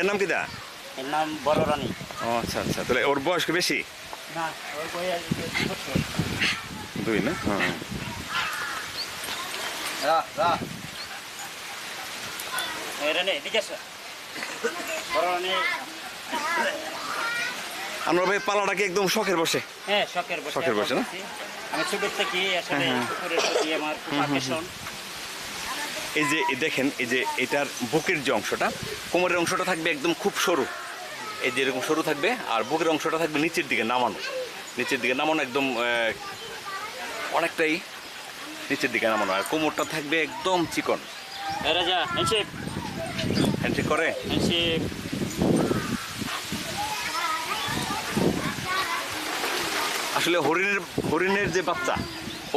এর নাম কি দা? এর নাম বড় রানী। ও আচ্ছা আচ্ছা তাহলে ওর বয়স কি বেশি? না ওই বয়স দুই না? হ্যাঁ। আমরা ভাই পালাটা কি একদম শখের বসে? হ্যাঁ শখের বসে। শখের বসে না? আমি ছোটোর থেকে আসলে। কুকুরের প্রতি আমার খুব আকর্ষণ এই যে দেখেন এই যে এটার বুকের যে অংশটা কোমরের অংশটা থাকবে একদম খুব সরু। এই যে এরকম সরু থাকবে আর বুকের অংশটা থাকবে নিচের দিকে নামানো। নিচের দিকে নামানো একদম অনেকটাই নিচের দিকে নামানো। আর কোমরটা থাকবে একদম চিকন। রাজা হ্যান্ডশেক হ্যান্ডশেক করে? হ্যান্ডশেক আসলে হরিণের হরিণের যে বাচ্চা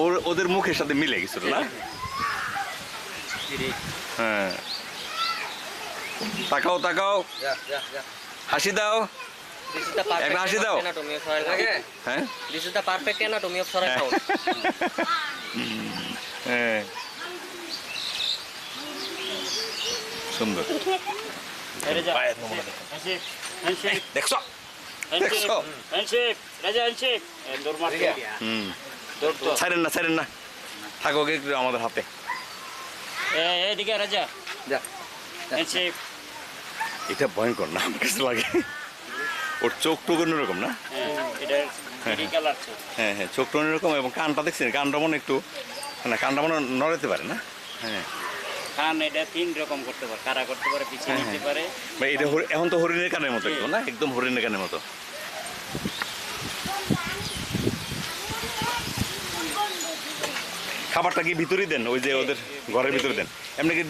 ওর ওদের মুখের সাথে মিলে গেছিল না? হ্যাঁ। তাকাও তাকাও। হাসি দাও। একটা হাসি. হ্যাঁ. হ্যাঁ। সুন্দর। দেখছ? দেখছ? ছাড়েন না ছাড়েন না। থাকো আমাদের হাতে। এই এইদিকে রাজা। যা, এটা ভয়ঙ্কর না আমার কাছে লাগে। ওর চোখ টোক অন্যরকম না? হ্যাঁ হ্যাঁ হ্যাঁ চোখটা অন্যরকম এবং কানটা দেখছেন কানটা মনে একটু না কানটা মনে নড়াতে পারে না? হ্যাঁ। কান এটা তিন রকম করতে পারে কারা করতে পারে পিছিয়ে হ্যাঁ, নিতে হ্যাঁ। পারে। এটা এখন তো হরিণের কানের মতো একদম না? একদম হরিণের কানের মতো। খাবারটা কি ভিতরেই দেন? ওই যে ওদের ঘরের ভিতরে দেন? এমনি কি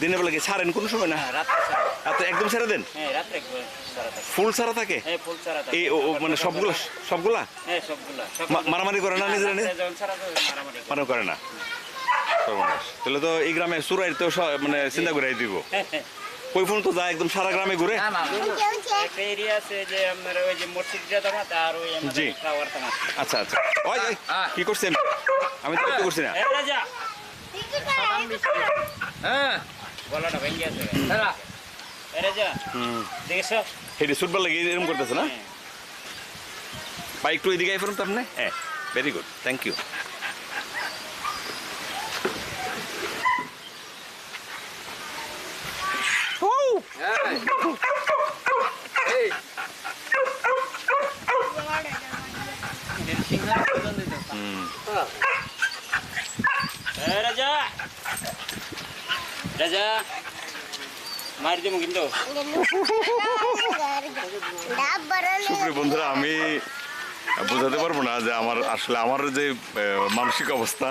দিনের বেলা কি ছাড়েন কোনো সময় না? ছাড়া একদম ছেড়ে দেন? হ্যাঁ ফুল ছাড়া থাকে? হ্যাঁ ফুল ছাড়া থাকে। এই ও- মানে সবগুলো? সবগুলা? হ্যাঁ সবগুলা। মারামারি করে না নিজেরা মারামারি করে। করে না? তাহলে তো এই গ্রামে চুরাই তো মানে চিন্তা করে দিব। কই ফোন তো যায় একদম সারা গ্রামে ঘুরে? জি। আচ্ছা আচ্ছা। কি করছেন? আমি তো কিছু করছি না। হ্যাঁ, গলাটা ভেঙে আছে দেখেছ? হেঁটে সুটবার লাগে এরকম করতেছে না? হ্যাঁ। বা এদিকে আই ফেরুন তো আপনি। হ্যাঁ ভেরি গুড থ্যাংক ইউ হ্যাঁ। হুম হ্যাঁ। এই রাজা রাজা মার দিব কিন্তু। সুপ্রিয় বন্ধুরা, আমি বোঝাতে পারব না যে আমার আসলে আমার যে মানসিক অবস্থা